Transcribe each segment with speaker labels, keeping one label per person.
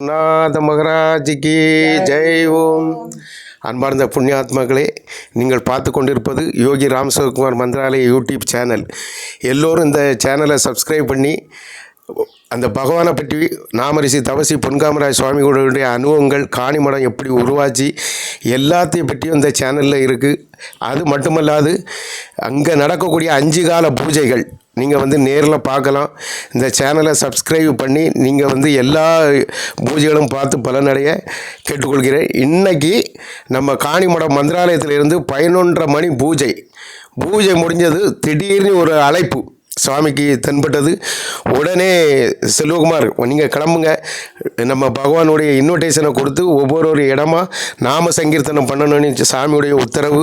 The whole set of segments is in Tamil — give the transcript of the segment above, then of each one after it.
Speaker 1: நாத மகராஜிக்கு ஜெய் ஓம் அன்பார்ந்த புண்ணியாத்மாக்களே நீங்கள் பார்த்து கொண்டிருப்பது யோகி ராம்சவகுமார் மந்திராலய யூடியூப் சேனல். எல்லோரும் இந்த சேனலை சப்ஸ்கிரைப் பண்ணி அந்த பகவானை பற்றி நாமரிசி தவசி பொன்காமராஜ் சுவாமிகளுடைய அனுபவங்கள் காணிமடம் எப்படி உருவாச்சு எல்லாத்தையும் பற்றியும் இந்த சேனலில் இருக்குது அது மட்டுமல்லாது அங்கே நடக்கக்கூடிய அஞ்சு கால பூஜைகள் நீங்கள் வந்து நேரில் பார்க்கலாம். இந்த சேனலை சப்ஸ்கிரைப் பண்ணி நீங்கள் வந்து எல்லா பூஜைகளும் பார்த்து பலனடைய கேட்டுக்கொள்கிறேன். இன்றைக்கி நம்ம காணிமடம் மந்திராலயத்திலிருந்து பதினொன்றரை மணி பூஜை. பூஜை முடிஞ்சது திடீர்னு ஒரு அழைப்பு. சுவாமிக்கு தென்பட்டது. உடனே செல்வகுமார் நீங்கள் கிளம்புங்க. நம்ம பகவானுடைய இன்விடேஷனை கொடுத்து ஒவ்வொரு ஒரு இடமா நாம சங்கீர்த்தனம் பண்ணணும்னு சாமியுடைய உத்தரவு.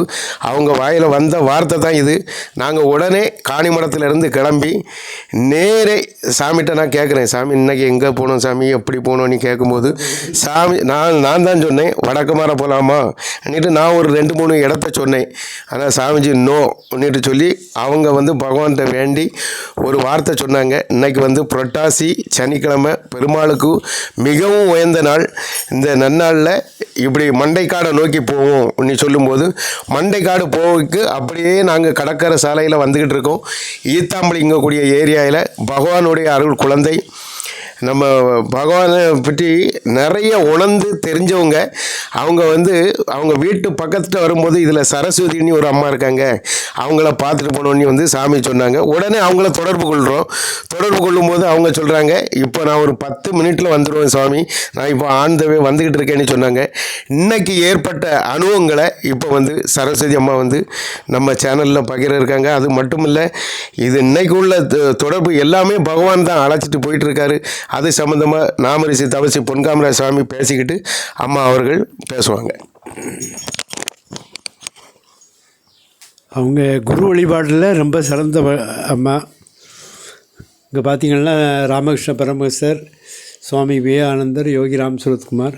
Speaker 1: அவங்க வாயில் வந்த வார்த்தை தான் இது. நாங்கள் உடனே காணிமடத்திலிருந்து கிளம்பி நேரே சாமிகிட்ட நான் கேட்குறேன் சாமி இன்னைக்கு எங்கே போகணும் சாமி? எப்படி போகணும்னு கேட்கும்போது சாமி நான் நான் தான் சொன்னேன் வடக்குமார போகலாமா அன்னிட்டு நான் ஒரு ரெண்டு மூணு இடத்த சொன்னேன். ஆனால் சாமிஜி நோ அப்படின்ட்டு சொல்லி அவங்க வந்து பகவான்கிட்ட வேண்டி ஒரு வார்த்தை சொன்னாங்க. இன்னைக்கு வந்து புரட்டாசி சனிக்கிழமை பெருமாளுக்கு மிகவும் உயர்ந்த நாள். இந்த நன்னாளில் இப்படி மண்டைக்காடை நோக்கி போவோம் அப்படின்னு சொல்லும்போது மண்டைக்காடு போவுக்கு அப்படியே நாங்கள் கடற்கரை சாலையில் வந்துக்கிட்டு இருக்கோம். ஈத்தாம்பளி இங்கக்கூடிய ஏரியாவில் பகவானுடைய அருள் குழந்தை. நம்ம பகவானை பற்றி நிறைய உணர்ந்து தெரிஞ்சவங்க அவங்க வந்து அவங்க வீட்டு பக்கத்தில் வரும்போது இதில் சரஸ்வதினு ஒரு அம்மா இருக்காங்க. அவங்கள பார்த்துட்டு போனோன்னு வந்து சாமி சொன்னாங்க. உடனே அவங்கள தொடர்பு கொள்கிறோம் தொடர்பு கொள்ளும்போது அவங்க சொல்கிறாங்க இப்போ நான் ஒரு பத்து மினிட்டில் வந்துடுவேன் சுவாமி நான் இப்போ ஆண்டவே வந்துக்கிட்டு இருக்கேன்னு சொன்னாங்க. இன்னைக்கு ஏற்பட்ட அனுபவங்களை இப்போ வந்து சரஸ்வதி அம்மா வந்து நம்ம சேனலில் பகிர இருக்காங்க. அது மட்டும் இல்லை இது இன்னைக்கு உள்ள தொ- தொடர்பு எல்லாமே பகவான் தான் அழைச்சிட்டு போயிட்டு இருக்காரு. அது சம்மந்தமாக நாமரிசி தவசி பொன்காமரா சுவாமி பேசிக்கிட்டு அம்மா அவர்கள் பேசுவாங்க.
Speaker 2: அவங்க குரு வழிபாட்டில் ரொம்ப சிறந்த அம்மா. இங்கே பார்த்தீங்கன்னா ராமகிருஷ்ண பரமேஸ்வர் சுவாமி விவேகானந்தர் யோகி ராம் சுரத்குமார்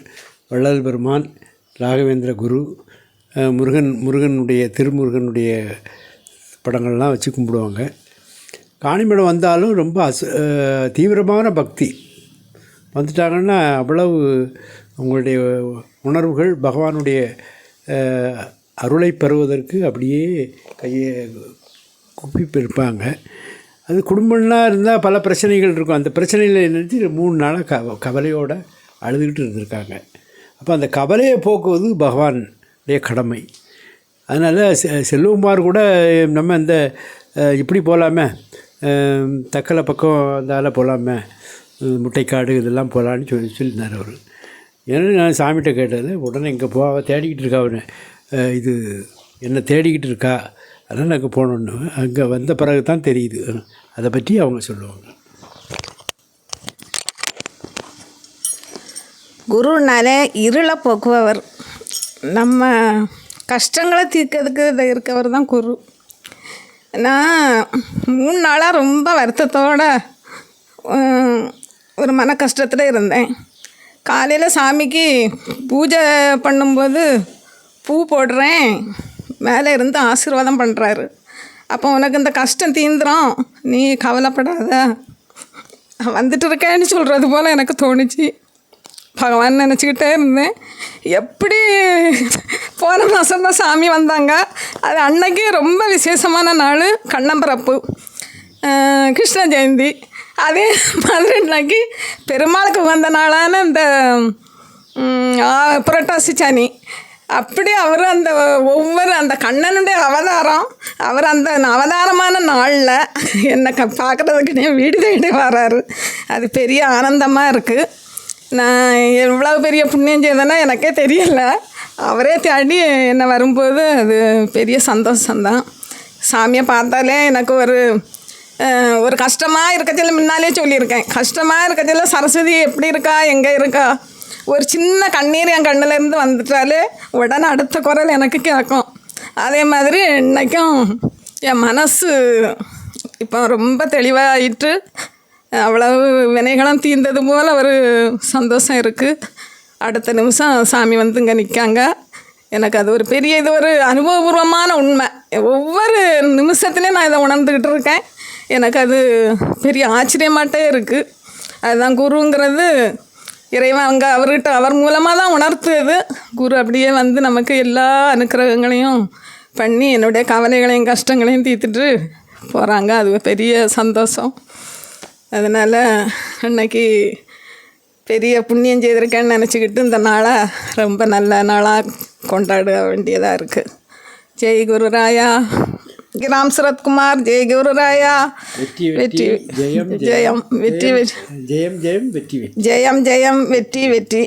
Speaker 2: வள்ளல் பெருமான் ராகவேந்திர குரு முருகன் முருகனுடைய திருமுருகனுடைய படங்கள்லாம் வச்சு கும்பிடுவாங்க. காணிமடம் வந்தாலும் ரொம்ப அசு தீவிரமான பக்தி. வந்துட்டாங்கன்னா அவ்வளவு அவங்களுடைய உணர்வுகள் பகவானுடைய அருளை பெறுவதற்கு அப்படியே கையை குப்பிப்பிருப்பாங்க. அது குடும்பம்லாம் இருந்தால் பல பிரச்சனைகள் இருக்கும். அந்த பிரச்சனைகளை நிறுத்தி மூணு நாளாக கவ கவலையோடு அழுதுகிட்டு இருந்திருக்காங்க. அப்போ அந்த கவலையை போக்குவது பகவானுடைய கடமை. அதனால் செ செல்வகுமார் கூட நம்ம இந்த இப்படி போகலாமே தக்கலை பக்கம் அந்தால போகலாமே முட்டைக்காடு இதெல்லாம் போகலான்னு சொல்லி சொல்லியிருந்தார் அவர். ஏன்னா நான் சாமிகிட்ட கேட்டது உடனே இங்கே போ தேடிக்கிட்டு இருக்கா அவனை இது என்னை தேடிக்கிட்டு இருக்கா அதனால் அங்கே போகணுன்னு அங்கே வந்த பிறகு தான் தெரியுது அதை பற்றி அவங்க சொல்லுவாங்க.
Speaker 3: குருனாலே இருளை போக்குபவர். நம்ம கஷ்டங்களை தீர்க்கிறதுக்கு இருக்கவர் தான் குரு. நான் மூணு நாளாக ரொம்ப வருத்தத்தோட ஒரு மன கஷ்டத்தில் இருந்தேன். காலையில் சாமிக்கு பூஜை பண்ணும்போது பூ போடுறேன். மேலே இருந்து ஆசீர்வாதம் பண்ணுறாரு அப்போ உனக்கு இந்த கஷ்டம் தீந்துரும். நீ கவலைப்படாத. வந்துட்டு இருக்கேன்னு சொல்கிறது போல் எனக்கு தோணுச்சு. பகவான் நினச்சிக்கிட்டே இருந்தேன். எப்படி போன மாதம் தான் சாமி வந்தாங்க. அது அன்னைக்கு ரொம்ப விசேஷமான நாள் கண்ணம்பிறப்பு கிருஷ்ண ஜெயந்தி. அதே மாதிரி அன்னைக்கு பெருமாளுக்கு உகந்த நாளான இந்த புரட்டாசி சனி. அப்படி அவர் அந்த ஒவ்வொரு அந்த கண்ணனுடைய அவதாரம் அவர் அந்த அவதாரமான நாளில் என்னை க பார்க்குறதுக்கு வீடு தேடி வராரு. அது பெரிய ஆனந்தமாக இருக்குது நான் எவ்வளோ பெரிய புண்ணியம் செய்தேன்னா எனக்கே தெரியலை. அவரே தேடி என்னை வரும்போது அது பெரிய சந்தோஷம்தான். சாமியை பார்த்தாலே எனக்கு ஒரு ஒரு கஷ்டமாக இருக்கச்சில முன்னாலே சொல்லியிருக்கேன். கஷ்டமாக இருக்கச்சில சரஸ்வதி எப்படி இருக்கா எங்கே இருக்கா? ஒரு சின்ன கண்ணீர் என் கண்ணிலேருந்து வந்துட்டாலே உடனே அடுத்த குரல் எனக்கு கேட்கும். அதே மாதிரி இன்றைக்கும் என் மனசு இப்போ ரொம்ப தெளிவாயிட்டு அவ்வளவு வினைகளும் தீர்ந்தது போல் ஒரு சந்தோஷம் இருக்குது அடுத்த நிமிஷம் சாமி வந்து இங்கே நிற்காங்க எனக்கு அது ஒரு பெரிய இது ஒரு அனுபவபூர்வமான உண்மை. ஒவ்வொரு நிமிஷத்துலேயும் நான் இதை உணர்ந்துக்கிட்டு இருக்கேன். எனக்கு அது பெரிய ஆச்சரியமாட்டே இருக்குது அதுதான் குருங்கிறது இறைவன் அங்கே அவர்கிட்ட அவர் மூலமாக தான் உணர்த்துது குரு அப்படியே வந்து நமக்கு எல்லா அனுக்கிரகங்களையும் பண்ணி என்னுடைய கவலைகளையும் கஷ்டங்களையும் தீர்த்துட்டு போகிறாங்க அது பெரிய சந்தோஷம். அதனால் அன்னைக்கு பெரிய புண்ணியம் செய்திருக்கேன்னு நினச்சிக்கிட்டு இந்த நாளை ரொம்ப நல்ல நாளாக கொண்டாட வேண்டியதாக இருக்குது ஜெய் குரு ராயா ராம் சரத்குமார் ஜெய் குரு ராயா
Speaker 2: வெற்றி
Speaker 3: வெற்றி
Speaker 2: ஜெயம்
Speaker 3: ஜெயம். வெற்றி வெற்றி.
Speaker 2: ஜெயம் ஜெயம் வெற்றி வெற்றி.
Speaker 3: ஜெயம் ஜெயம் வெற்றி வெற்றி.